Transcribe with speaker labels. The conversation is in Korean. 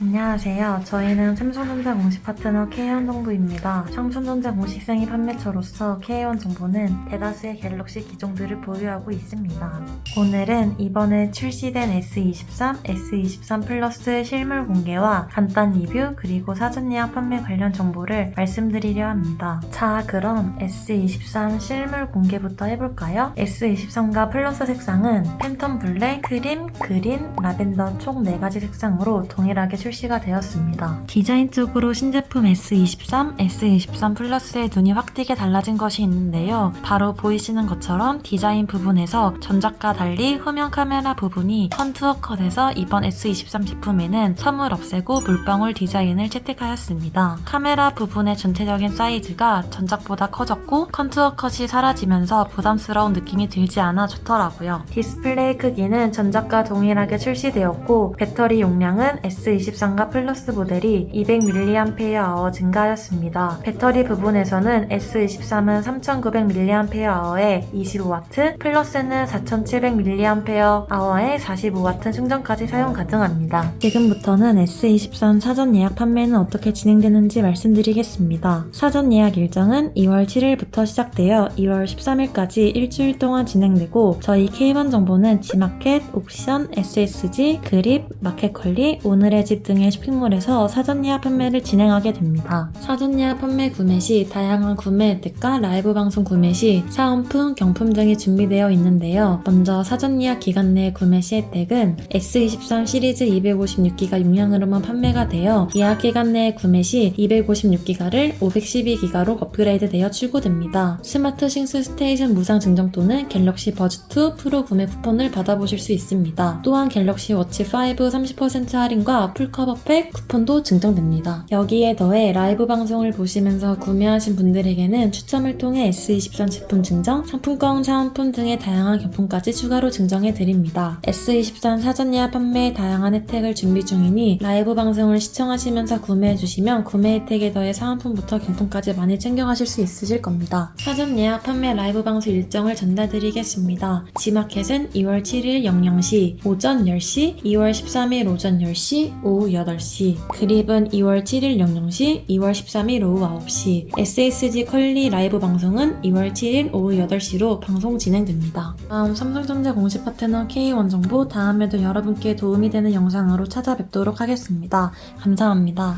Speaker 1: 안녕하세요. 저희는 삼성전자 공식 파트너 K1 정보입니다. 삼성전자 공식 생이 판매처로서 K1 정보는 대다수의 갤럭시 기종들을 보유하고 있습니다. 오늘은 이번에 출시된 S23, S23 플러스 실물 공개와 간단 리뷰 그리고 사전 예약 판매 관련 정보를 말씀드리려 합니다. 자, 그럼 S23 실물 공개부터 해볼까요? S23과 플러스 색상은 팬텀 블랙, 크림, 그린, 라벤더 총 4가지 색상으로 동일하게 출시가 되었습니다. 디자인적으로 신제품 S23, S23 플러스의 눈이 확 띄게 달라진 것이 있는데요. 바로 보이시는 것처럼 디자인 부분에서 전작과 달리 후면 카메라 부분이 컨투어 컷에서 이번 S23 제품에는 섬을 없애고 물방울 디자인을 채택하였습니다. 카메라 부분의 전체적인 사이즈가 전작보다 커졌고 컨투어 컷이 사라지면서 부담스러운 느낌이 들지 않아 좋더라고요. 디스플레이 크기는 전작과 동일하게 출시되었고 배터리 용량은 S23 과 플러스 모델이 200mAh 증가하였습니다. 배터리 부분에서는 S23은 3900mAh에 25W, 플러스는 4700mAh에 45W 충전까지 사용 가능합니다. 지금부터는 S23 사전 예약 판매는 어떻게 진행되는지 말씀드리겠습니다. 사전 예약 일정은 2월 7일부터 시작되어 2월 13일까지 일주일 동안 진행되고 저희 K1 정보는 지마켓, 옥션, SSG, 그립, 마켓컬리, 오늘의 집 등의 쇼핑몰에서 사전 예약 판매를 진행하게 됩니다. 사전 예약 판매 구매 시 다양한 구매 혜택과 라이브 방송 구매 시 사은품, 경품 등이 준비되어 있는데요. 먼저 사전 예약 기간 내 구매 시 혜택은 S23 시리즈 256기가 용량으로만 판매가 되어 예약 기간 내 구매 시 256기가를 512기가로 업그레이드 되어 출고됩니다. 스마트 싱스 스테이션 무상 증정 또는 갤럭시 버즈2 프로 구매 쿠폰을 받아보실 수 있습니다. 또한 갤럭시 워치 5 30% 할인과 풀 커버팩 쿠폰도 증정됩니다. 여기에 더해 라이브 방송을 보시면서 구매하신 분들에게는 추첨을 통해 S23 제품 증정, 상품권, 사은품 등의 다양한 경품까지 추가로 증정해 드립니다. S23 사전 예약 판매에 다양한 혜택을 준비 중이니 라이브 방송을 시청하시면서 구매해 주시면 구매 혜택에 더해 사은품부터 경품까지 많이 챙겨가실 수 있으실 겁니다. 사전 예약 판매 라이브 방송 일정을 전달드리겠습니다. 지마켓은 2월 7일 00시 오전 10시, 2월 13일 오전 10시, 오후 8시, 그립은 2월 7일 00시, 2월 13일 오후 9시, SSG 컬리 라이브 방송은 2월 7일 오후 8시로 방송 진행됩니다. 다음 삼성전자 공식 파트너 K1 정보 다음에도 여러분께 도움이 되는 영상으로 찾아뵙도록 하겠습니다. 감사합니다.